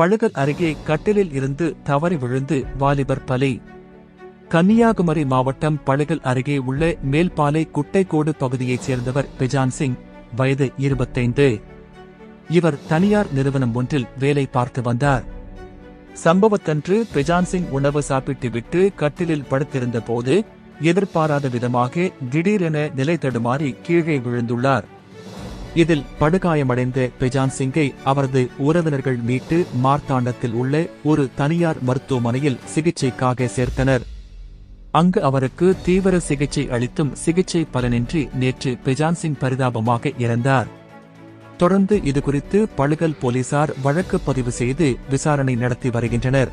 பழுகல் அருகே கட்டிலில் இருந்து தவறி விழுந்து வாலிபர் பலி. கன்னியாகுமரி மாவட்டம் பழுகல் அருகே உள்ள மேல்பாலை குட்டைக்கோடு பகுதியைச் சேர்ந்தவர் பிஜான் சிங் வயது இருபத்தைந்து. இவர் தனியார் நிறுவனம் ஒன்றில் வேலை பார்த்து வந்தார். சம்பவத்தன்று பிஜான் சிங் உணவு சாப்பிட்டுவிட்டு கட்டிலில் படுத்திருந்த போது எதிர்பாராத விதமாக திடீரென நிலை தடுமாறி கீழே விழுந்துள்ளார். இதில் படுகாயமடைந்த பெஜான் சிங்கை அவரது உறவினர்கள் மீட்டு மார்த்தாண்டத்தில் உள்ள ஒரு தனியார் மருத்துவமனையில் சிகிச்சைக்காக சேர்த்தனர். அங்கு அவருக்கு தீவிர சிகிச்சை அளித்தும் சிகிச்சை பலனின்றி நேற்று பெஜான் சிங் பரிதாபமாக இறந்தார். தொடர்ந்து இதுகுறித்து பழுகல் போலீசார் வழக்கு பதிவு செய்து விசாரணை நடத்தி வருகின்றனர்.